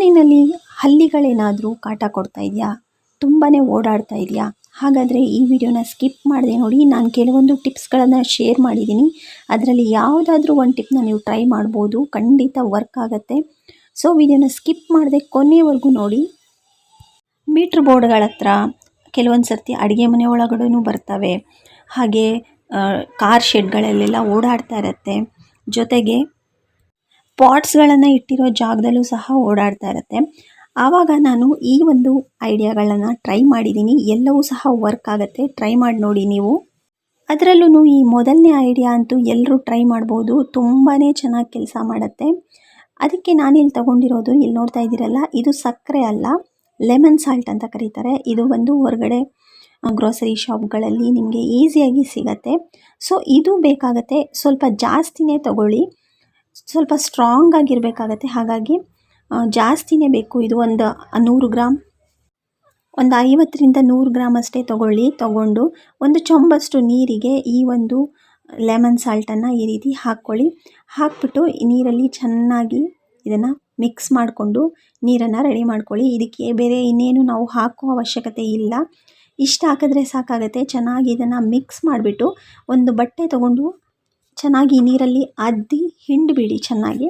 ಮನೆಯಲ್ಲಿ ಹಲ್ಲಿಗಳೇನಾದರೂ ಕಾಟ ಕೊಡ್ತಾ ಇದೆಯಾ? ತುಂಬಾ ಓಡಾಡ್ತಾ ಇದೆಯಾ? ಹಾಗಾದರೆ ಈ ವಿಡಿಯೋನ ಸ್ಕಿಪ್ ಮಾಡಿದೆ ನೋಡಿ, ನಾನು ಕೆಲವೊಂದು ಟಿಪ್ಸ್ಗಳನ್ನು ಶೇರ್ ಮಾಡಿದ್ದೀನಿ ಅದರಲ್ಲಿ ಯಾವುದಾದ್ರೂ ಒಂದು ಟಿಪ್ನ ನೀವು ಟ್ರೈ ಮಾಡ್ಬೋದು, ಖಂಡಿತ ವರ್ಕ್ ಆಗುತ್ತೆ. ಸೊ, ವಿಡಿಯೋನ ಸ್ಕಿಪ್ ಮಾಡದೆ ಕೊನೆವರೆಗೂ ನೋಡಿ. ಮೀಟ್ರ್ ಬೋರ್ಡ್ಗಳ ಹತ್ರ ಕೆಲವೊಂದು ಸರ್ತಿ ಅಡುಗೆ ಮನೆ ಒಳಗಡೆನೂ ಬರ್ತವೆ. ಹಾಗೆ ಕಾರ್ ಶೆಡ್ಗಳಲ್ಲೆಲ್ಲ ಓಡಾಡ್ತಾ ಇರುತ್ತೆ. ಜೊತೆಗೆ ಪಾಟ್ಸ್ಗಳನ್ನು ಇಟ್ಟಿರೋ ಜಾಗದಲ್ಲೂ ಸಹ ಓಡಾಡ್ತಾ ಇರುತ್ತೆ. ಆವಾಗ ನಾನು ಈ ಒಂದು ಐಡಿಯಾಗಳನ್ನು ಟ್ರೈ ಮಾಡಿದ್ದೀನಿ ಎಲ್ಲವೂ ಸಹ ವರ್ಕ್ ಆಗುತ್ತೆ. ಟ್ರೈ ಮಾಡಿ ನೋಡಿ ನೀವು. ಅದರಲ್ಲೂ ಈ ಮೊದಲನೇ ಐಡಿಯಾ ಅಂತೂ ಎಲ್ಲರೂ ಟ್ರೈ ಮಾಡ್ಬೋದು. ತುಂಬಾ ಚೆನ್ನಾಗಿ ಕೆಲಸ ಮಾಡುತ್ತೆ. ಅದಕ್ಕೆ ನಾನಿಲ್ಲಿ ತಗೊಂಡಿರೋದು ಇಲ್ಲಿ ನೋಡ್ತಾ ಇದ್ದೀರಲ್ಲ, ಇದು ಸಕ್ಕರೆ ಅಲ್ಲ, ಲೆಮನ್ ಸಾಲ್ಟ್ ಅಂತ ಕರೀತಾರೆ. ಇದು ಒಂದು ಹೊರಗಡೆ ಗ್ರೋಸರಿ ಶಾಪ್ಗಳಲ್ಲಿ ನಿಮಗೆ ಈಸಿಯಾಗಿ ಸಿಗತ್ತೆ. ಸೊ, ಇದು ಬೇಕಾಗತ್ತೆ. ಸ್ವಲ್ಪ ಜಾಸ್ತಿನೇ ತಗೊಳ್ಳಿ. ಸ್ವಲ್ಪ ಸ್ಟ್ರಾಂಗ್ ಆಗಿರಬೇಕಾಗತ್ತೆ. ಹಾಗಾಗಿ ಜಾಸ್ತಿನೇ ಬೇಕು ಇದು ಒಂದು ನೂರು ಗ್ರಾಮ್ ಒಂದು ಐವತ್ತರಿಂದ ನೂರು ಗ್ರಾಮ್ ಅಷ್ಟೇ ತಗೊಳ್ಳಿ. ತೊಗೊಂಡು ಒಂದು ಚೊಂಬಷ್ಟು ನೀರಿಗೆ ಈ ಒಂದು ಲೆಮನ್ ಸಾಲ್ಟನ್ನು ಈ ರೀತಿ ಹಾಕ್ಕೊಳ್ಳಿ. ಹಾಕ್ಬಿಟ್ಟು ನೀರಲ್ಲಿ ಚೆನ್ನಾಗಿ ಇದನ್ನು ಮಿಕ್ಸ್ ಮಾಡಿಕೊಂಡು ನೀರನ್ನು ರೆಡಿ ಮಾಡ್ಕೊಳ್ಳಿ. ಇದಕ್ಕೆ ಬೇರೆ ಇನ್ನೇನು ನಾವು ಹಾಕೋ ಅವಶ್ಯಕತೆ ಇಲ್ಲ. ಇಷ್ಟು ಹಾಕಿದ್ರೆ ಸಾಕಾಗುತ್ತೆ. ಚೆನ್ನಾಗಿ ಇದನ್ನು ಮಿಕ್ಸ್ ಮಾಡಿಬಿಟ್ಟು ಒಂದು ಬಟ್ಟೆ ತಗೊಂಡು ಚೆನ್ನಾಗಿ ನೀರಲ್ಲಿ ಅದ್ದಿ ಹಿಂಡಬೇಡಿ ಚೆನ್ನಾಗಿ.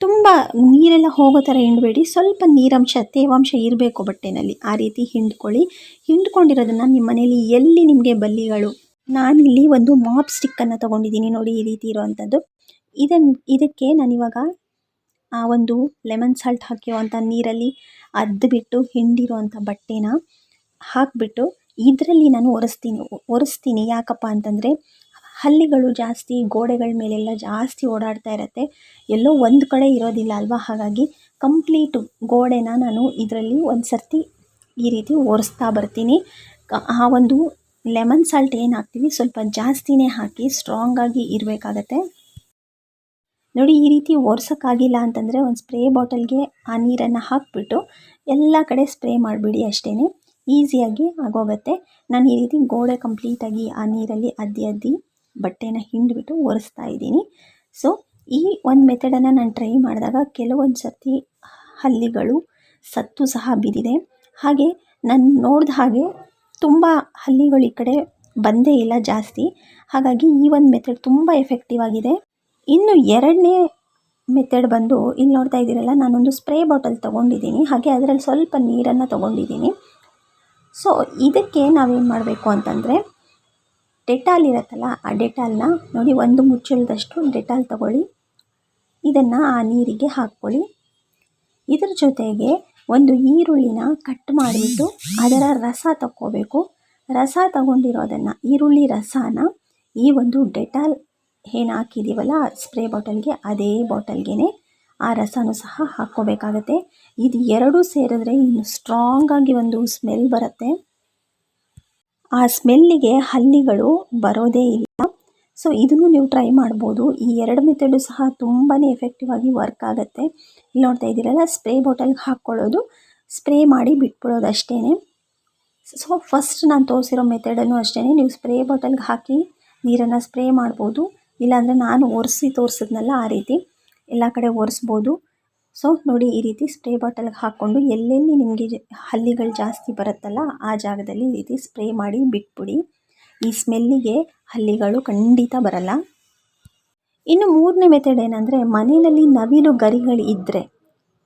ತುಂಬ ನೀರೆಲ್ಲ ಹೋಗೋ ಥರ ಹಿಂಡಬೇಡಿ. ಸ್ವಲ್ಪ ನೀರಂಶ, ತೇವಾಂಶ ಇರಬೇಕು ಬಟ್ಟೆನಲ್ಲಿ. ಆ ರೀತಿ ಹಿಂಡ್ಕೊಳ್ಳಿ. ಹಿಂಡ್ಕೊಂಡಿರೋದನ್ನು ನಿಮ್ಮ ಮನೇಲಿ ಎಲ್ಲಿ ನಿಮಗೆ ಬಲ್ಲಿಗಳು? ನಾನಿಲ್ಲಿ ಒಂದು ಮಾಪ್ ಸ್ಟಿಕ್ಕನ್ನು ತೊಗೊಂಡಿದ್ದೀನಿ. ನೋಡಿ ಈ ರೀತಿ ಇರುವಂಥದ್ದು. ಇದನ್ನು ಇದಕ್ಕೆ ನಾನಿವಾಗ, ಆ ಒಂದು ಲೆಮನ್ ಸಾಲ್ಟ್ ಹಾಕಿರುವಂಥ ನೀರಲ್ಲಿ ಅದ್ದುಬಿಟ್ಟು ಹಿಂಡಿರುವಂಥ ಬಟ್ಟೆನ ಹಾಕಿಬಿಟ್ಟು ಇದರಲ್ಲಿ ನಾನು ಒರೆಸ್ತೀನಿ ಒರೆಸ್ತೀನಿ. ಯಾಕಪ್ಪ ಅಂತಂದರೆ ಹಲ್ಲಿಗಳು ಜಾಸ್ತಿ, ಗೋಡೆಗಳ ಮೇಲೆಲ್ಲ ಜಾಸ್ತಿ ಓಡಾಡ್ತಾ ಇರುತ್ತೆ. ಎಲ್ಲೋ ಒಂದು ಕಡೆ ಇರೋದಿಲ್ಲ ಅಲ್ವಾ? ಹಾಗಾಗಿ ಕಂಪ್ಲೀಟು ಗೋಡೆನ ನಾನು ಇದರಲ್ಲಿ ಒಂದು ಸರ್ತಿ ಈ ರೀತಿ ಒರೆಸ್ತಾ ಬರ್ತೀನಿ. ಆ ಒಂದು ಲೆಮನ್ ಸಾಲ್ಟ್ ಏನು ಹಾಕ್ತೀವಿ? ಸ್ವಲ್ಪ ಜಾಸ್ತಿನೇ ಹಾಕಿ ಸ್ಟ್ರಾಂಗಾಗಿ ಇರಬೇಕಾಗತ್ತೆ. ನೋಡಿ, ಈ ರೀತಿ ಒರೆಸೋಕ್ಕಾಗಿಲ್ಲ ಅಂತಂದರೆ ಒಂದು ಸ್ಪ್ರೇ ಬಾಟಲ್ಗೆ ಆ ನೀರನ್ನು ಹಾಕಿಬಿಟ್ಟು ಎಲ್ಲ ಕಡೆ ಸ್ಪ್ರೇ ಮಾಡಿಬಿಡಿ ಅಷ್ಟೇ ಈಸಿಯಾಗಿ ಆಗೋಗುತ್ತೆ. ನಾನು ಈ ರೀತಿ ಗೋಡೆ ಕಂಪ್ಲೀಟಾಗಿ ಆ ನೀರಲ್ಲಿ ಅದ್ದಿ ಅದ್ದಿ ಬಟ್ಟೆನ ಹಿಂಡಿಬಿಟ್ಟು ಒರೆಸ್ತಾ ಇದ್ದೀನಿ. ಸೊ ಈ ಒಂದು ಮೆಥಡನ್ನು ನಾನು ಟ್ರೈ ಮಾಡಿದಾಗ ಕೆಲವೊಂದು ಸರ್ತಿ ಹಲ್ಲಿಗಳು ಸತ್ತು ಸಹ ಬಿದ್ದಿದೆ. ಹಾಗೆ ನಾನು ನೋಡಿದ ಹಾಗೆ ತುಂಬ ಹಲ್ಲಿಗಳು ಈ ಕಡೆ ಬಂದೇ ಇಲ್ಲ ಜಾಸ್ತಿ. ಹಾಗಾಗಿ ಈ ಒಂದು ಮೆಥಡ್ ತುಂಬ ಎಫೆಕ್ಟಿವ್ ಆಗಿದೆ. ಇನ್ನು ಎರಡನೇ ಮೆಥಡ್ ಬಂದು ಇಲ್ಲಿ ನೋಡ್ತಾ ಇದ್ದೀರಲ್ಲ, ನಾನೊಂದು ಸ್ಪ್ರೇ ಬಾಟಲ್ ತೊಗೊಂಡಿದ್ದೀನಿ. ಹಾಗೆ ಅದರಲ್ಲಿ ಸ್ವಲ್ಪ ನೀರನ್ನು ತೊಗೊಂಡಿದ್ದೀನಿ. ಸೊ ಇದಕ್ಕೆ ನಾವೇನು ಮಾಡಬೇಕು ಅಂತಂದರೆ ಡೆಟಾಲ್ ಇರುತ್ತಲ್ಲ, ಆ ಡೆಟಾಲ್ನ ನೋಡಿ ಒಂದು ಮುಚ್ಚಳದಷ್ಟು ಡೆಟಾಲ್ ತಗೊಳ್ಳಿ. ಇದನ್ನು ಆ ನೀರಿಗೆ ಹಾಕ್ಕೊಳ್ಳಿ. ಇದರ ಜೊತೆಗೆ ಒಂದು ಈರುಳ್ಳಿನ ಕಟ್ ಮಾಡಿಬಿಟ್ಟು ಅದರ ರಸ ತಕ್ಕೋಬೇಕು. ರಸ ತಗೊಂಡಿರೋದನ್ನು, ಈರುಳ್ಳಿ ರಸನ ಈ ಒಂದು ಡೆಟಾಲ್ ಏನು ಹಾಕಿದ್ದೀವಲ್ಲ ಸ್ಪ್ರೇ ಬಾಟಲ್ಗೆ, ಅದೇ ಬಾಟಲ್ಗೆ ಆ ರಸನೂ ಸಹ ಹಾಕ್ಕೋಬೇಕಾಗತ್ತೆ. ಇದು ಎರಡೂ ಸೇರಿದ್ರೆ ಇನ್ನು ಸ್ಟ್ರಾಂಗಾಗಿ ಒಂದು ಸ್ಮೆಲ್ ಬರುತ್ತೆ. ಆ ಸ್ಮೆಲ್ಲಿಗೆ ಹಲ್ಲಿಗಳು ಬರೋದೇ ಇಲ್ಲ. ಸೊ ಇದನ್ನು ನೀವು ಟ್ರೈ ಮಾಡ್ಬೋದು. ಈ ಎರಡು ಮೆಥಡು ಸಹ ತುಂಬಾ ಎಫೆಕ್ಟಿವ್ ಆಗಿ ವರ್ಕ್ ಆಗುತ್ತೆ. ಇಲ್ಲಿ ನೋಡ್ತಾ ಇದ್ದೀರಲ್ಲ ಸ್ಪ್ರೇ ಬಾಟಲ್ಗೆ ಹಾಕ್ಕೊಳ್ಳೋದು. ಸ್ಪ್ರೇ ಮಾಡಿ ಬಿಟ್ಬಿಡೋದು ಅಷ್ಟೇ ಸೊ ಫಸ್ಟ್ ನಾನು ತೋರಿಸಿರೋ ಮೆಥಡನ್ನು ಅಷ್ಟೇ ನೀವು ಸ್ಪ್ರೇ ಬಾಟಲ್ಗೆ ಹಾಕಿ ನೀರನ್ನು ಸ್ಪ್ರೇ ಮಾಡ್ಬೋದು. ಇಲ್ಲಾಂದರೆ ನಾನು ಒರೆಸಿ ತೋರಿಸಿದ್ನಲ್ಲ ಆ ರೀತಿ. ಎಲ್ಲ ಕಡೆ ಒರೆಸ್ಬೋದು. ಸೊ ನೋಡಿ ಈ ರೀತಿ ಸ್ಪ್ರೇ ಬಾಟಲ್ಗೆ ಹಾಕ್ಕೊಂಡು ಎಲ್ಲೆಲ್ಲಿ ನಿಮಗೆ ಹಲ್ಲಿಗಳು ಜಾಸ್ತಿ ಬರುತ್ತಲ್ಲ ಆ ಜಾಗದಲ್ಲಿ ಈ ರೀತಿ ಸ್ಪ್ರೇ ಮಾಡಿ ಬಿಟ್ಬಿಡಿ. ಈ ಸ್ಮೆಲ್ಲಿಗೆ ಹಲ್ಲಿಗಳು ಖಂಡಿತ ಬರಲ್ಲ. ಇನ್ನು ಮೂರನೇ ಮೆಥಡ್ ಏನಂದರೆ ಮನೆಯಲ್ಲಿ ನವಿಲು ಗರಿಗಳು ಇದ್ದರೆ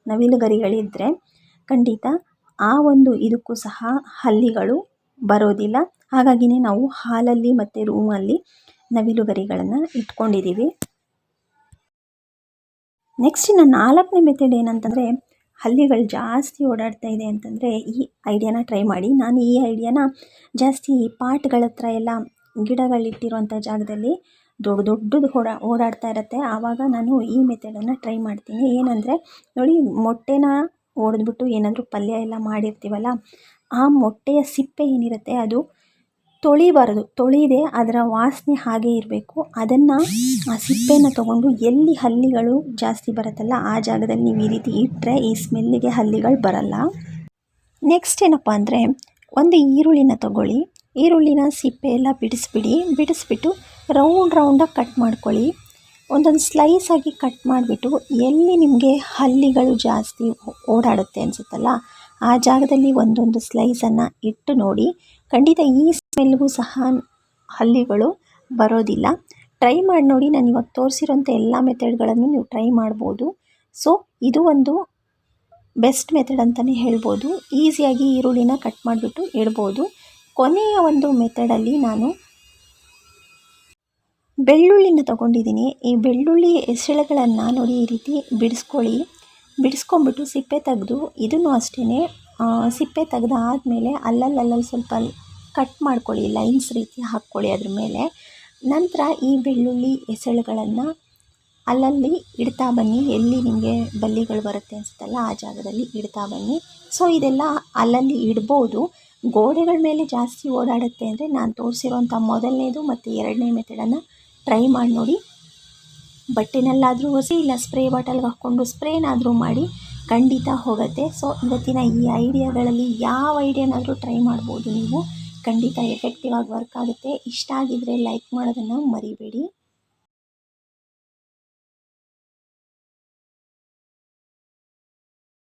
ನವಿಲು ಗರಿಗಳಿದ್ದರೆ ಖಂಡಿತ ಆ ಒಂದು ಇದಕ್ಕೂ ಸಹ ಹಲ್ಲಿಗಳು ಬರೋದಿಲ್ಲ. ಹಾಗಾಗಿನೇ ನಾವು ಹಾಲಲ್ಲಿ ಮತ್ತು ರೂಮಲ್ಲಿ ನವಿಲು ಗರಿಗಳನ್ನು ಇಟ್ಕೊಂಡಿದ್ದೀವಿ. ನೆಕ್ಸ್ಟ್ ಇನ್ನು ನಾಲ್ಕನೇ ಮೆಥಡ್ ಏನಂತಂದರೆ ಹಲ್ಲಿಗಳು ಜಾಸ್ತಿ ಓಡಾಡ್ತಾ ಇದೆ ಅಂತಂದರೆ ಈ ಐಡಿಯಾನ ಟ್ರೈ ಮಾಡಿ. ನಾನು ಈ ಐಡಿಯಾನ ಜಾಸ್ತಿ ಪಾಟ್ಗಳ ಹತ್ರ ಎಲ್ಲ ಗಿಡಗಳಿಟ್ಟಿರುವಂಥ ಜಾಗದಲ್ಲಿ ದೊಡ್ಡ ದೊಡ್ಡದು ಓಡಾ, ಓಡಾಡ್ತಾ ಇರುತ್ತೆ. ಆವಾಗ ನಾನು ಈ ಮೆಥಡನ್ನು ಟ್ರೈ ಮಾಡ್ತೀನಿ. ಏನಂದರೆ ನೋಡಿ ಮೊಟ್ಟೆನ ಒಡೆದ್ಬಿಟ್ಟು ಏನಾದರೂ ಪಲ್ಯ ಎಲ್ಲ ಮಾಡಿರ್ತೀವಲ್ಲ, ಆ ಮೊಟ್ಟೆಯ ಸಿಪ್ಪೆ ಏನಿರುತ್ತೆ ಅದು ತೊಳಿಬಾರದು. ತೊಳಿದೆ, ಅದರ ವಾಸನೆ ಹಾಗೆ ಇರಬೇಕು. ಅದನ್ನು ಆ ಸಿಪ್ಪೆನ ತೊಗೊಂಡು ಎಲ್ಲಿ ಹಲ್ಲಿಗಳು ಜಾಸ್ತಿ ಬರುತ್ತಲ್ಲ, ಆ ಜಾಗದಲ್ಲಿ ನೀವು ಈ ರೀತಿ ಇಟ್ಟರೆ ಈ ಸ್ಮೆಲ್ಲಿಗೆ ಹಲ್ಲಿಗಳು ಬರಲ್ಲ. ನೆಕ್ಸ್ಟ್ ಏನಪ್ಪ ಅಂದರೆ, ಒಂದು ಈರುಳ್ಳಿನ ತಗೊಳ್ಳಿ. ಈರುಳ್ಳಿನ ಸಿಪ್ಪೆ ಎಲ್ಲ ಬಿಡಿಸ್ಬಿಡಿ. ಬಿಡಿಸ್ಬಿಟ್ಟು ರೌಂಡ್ ರೌಂಡಾಗಿ ಕಟ್ ಮಾಡ್ಕೊಳ್ಳಿ. ಒಂದೊಂದು ಸ್ಲೈಸ್ ಆಗಿ ಕಟ್ ಮಾಡಿಬಿಟ್ಟು ಎಲ್ಲಿ ನಿಮಗೆ ಹಲ್ಲಿಗಳು ಜಾಸ್ತಿ ಓಡಾಡುತ್ತೆ ಅನಿಸುತ್ತಲ್ಲ, ಆ ಜಾಗದಲ್ಲಿ ಒಂದೊಂದು ಸ್ಲೈಸನ್ನು ಇಟ್ಟು ನೋಡಿ. ಖಂಡಿತ ಈ ಸ್ಮೆಲ್ಗೂ ಸಹ ಹಲ್ಲಿಗಳು ಬರೋದಿಲ್ಲ. ಟ್ರೈ ಮಾಡಿ ನೋಡಿ, ನಾನು ಇವಾಗ ತೋರಿಸಿರೋಂಥ ಎಲ್ಲ ಮೆಥಡ್ಗಳನ್ನು ನೀವು ಟ್ರೈ ಮಾಡ್ಬೋದು. ಸೊ ಇದು ಒಂದು ಬೆಸ್ಟ್ ಮೆಥಡ್ ಅಂತಲೇ ಹೇಳ್ಬೋದು. ಈಸಿಯಾಗಿ ಈರುಳ್ಳಿನ ಕಟ್ ಮಾಡಿಬಿಟ್ಟು ಇಡ್ಬೋದು. ಕೊನೆಯ ಒಂದು ಮೆಥಡಲ್ಲಿ ನಾನು ಬೆಳ್ಳುಳ್ಳಿನ ತೊಗೊಂಡಿದ್ದೀನಿ. ಈ ಬೆಳ್ಳುಳ್ಳಿ ಎಸೆಳೆಗಳನ್ನು ನೋಡಿ ಈ ರೀತಿ ಬಿಡಿಸ್ಕೊಳ್ಳಿ. ಬಿಡಿಸ್ಕೊಂಬಿಟ್ಟು ಸಿಪ್ಪೆ ತೆಗೆದು, ಇದನ್ನು ಅಷ್ಟೇ ಸಿಪ್ಪೆ ತೆಗೆದಾದ್ಮೇಲೆ ಅಲ್ಲಲ್ಲಲ್ಲಲ್ಲಿ ಸ್ವಲ್ಪ ಕಟ್ ಮಾಡ್ಕೊಳ್ಳಿ, ಲೈನ್ಸ್ ರೀತಿ ಹಾಕ್ಕೊಳ್ಳಿ ಅದ್ರ ಮೇಲೆ. ನಂತರ ಈ ಬೆಳ್ಳುಳ್ಳಿ ಎಸಳುಗಳನ್ನು ಅಲ್ಲಲ್ಲಿ ಇಡ್ತಾ ಬನ್ನಿ. ಎಲ್ಲಿ ನಿಮಗೆ ಬಲ್ಲಿಗಳು ಬರುತ್ತೆ ಅನಿಸುತ್ತಲ್ಲ ಆ ಜಾಗದಲ್ಲಿ ಇಡ್ತಾ ಬನ್ನಿ. ಸೊ ಇದೆಲ್ಲ ಅಲ್ಲಲ್ಲಿ ಇಡ್ಬೋದು. ಗೋಡೆಗಳ ಮೇಲೆ ಜಾಸ್ತಿ ಓಡಾಡುತ್ತೆ ಅಂದರೆ ನಾನು ತೋರಿಸಿರೋಂಥ ಮೊದಲನೇದು ಮತ್ತು ಎರಡನೇ ಮೆಥಡನ್ನು ಟ್ರೈ ಮಾಡಿ ನೋಡಿ. ಬಟ್ಟೆನಲ್ಲಾದರೂ ಒಸಿ ಇಲ್ಲ ಸ್ಪ್ರೇ ಬಾಟಲ್ಗೆ ಹಾಕ್ಕೊಂಡು ಸ್ಪ್ರೇನಾದರೂ ಮಾಡಿ ಖಂಡಿತ ಹೋಗುತ್ತೆ. ಸೊ ಇವತ್ತಿನ ಈ ಐಡಿಯಾಗಳಲ್ಲಿ ಯಾವ ಐಡಿಯಾನಾದರೂ ಟ್ರೈ ಮಾಡ್ಬೋದು ನೀವು. ಖಂಡಿತ ಎಫೆಕ್ಟಿವ್ ಆಗಿ ವರ್ಕ್ ಆಗುತ್ತೆ. ಇಷ್ಟ ಆಗಿದರೆ ಲೈಕ್ ಮಾಡೋದನ್ನು ಮರಿಬೇಡಿ.